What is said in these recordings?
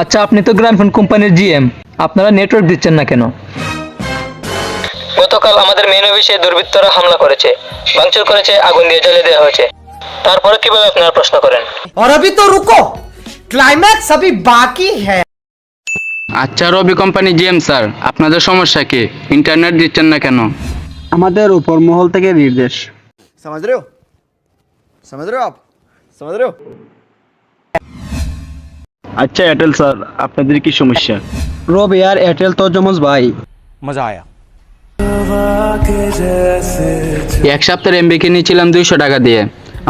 আচ্ছা আপনি তো গ্রামীণ কোম্পানির জিএম আপনারা নেটওয়ার্ক দিচ্ছেন না কেন গতকাল আমাদের মেন অফিসে দুর্বৃত্তরা হামলা করেছে ভাঙচুর করেছে আগুন দিয়ে জ্বালিয়ে দেওয়া হয়েছে তারপরে কিভাবে আপনারা প্রশ্ন করেন और अभी तो रुको क्लाइमैक्स अभी बाकी है আচ্ছা রবি কোম্পানি জিএম স্যার আপনাদের সমস্যা কি ইন্টারনেট দিচ্ছেন না কেন আমাদের উপর মহল থেকে নির্দেশ समझ रहे हो समझ रहे हो आप समझ रहे हो আচ্ছা এয়ারটেল স্যার আপনাদের কি সমস্যা? রব এয়ার এয়ারটেল তো জমজ ভাই। মজা আয়া। এক সপ্তাহের এমবি কিনেছিলাম দুইশো টাকা দিয়ে।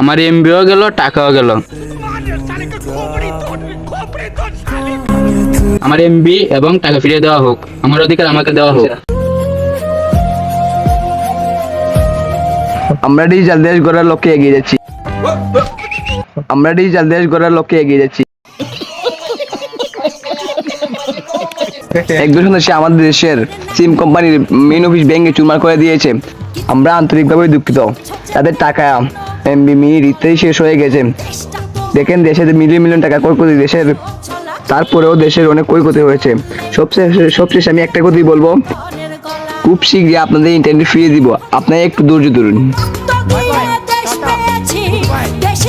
আমার এমবিও গেল টাকাও গেল। আমার এমবি এবং টাকা ফিরিয়ে দেওয়া হোক। আমার অধিকার আমাকে দেওয়া হোক। আমরা ডিজিটাল দেশ গড়ার লক্ষ্যে এগিয়ে যাচ্ছি। আমরা ডিজিটাল দেশ গড়ার লক্ষ্যে এগিয়ে যাচ্ছি। একজন সদস্য আমাদের দেশের সিম কোম্পানির মেন অফিস ব্যাংকে চুরমার করে দিয়েছে। আমরা আন্তরিকভাবে দুঃখিত। তাদের টাকা এমবি মিনিট ইত্যাদি শেষ হয়ে গেছে। দেখেন দেশে মিলিয়ন মিলিয়ন টাকা ক্ষয়ক্ষতি দেশের তারপরেও দেশের অনেক ক্ষয়ক্ষতি হয়েছে। সবশেষে সবশেষে আমি একটা কথাই বলব। খুব শীঘ্রই আপনাদের ইন্টারনেট ফিরিয়ে দিব। আপনারা একটু ধৈর্য ধরুন। দেশ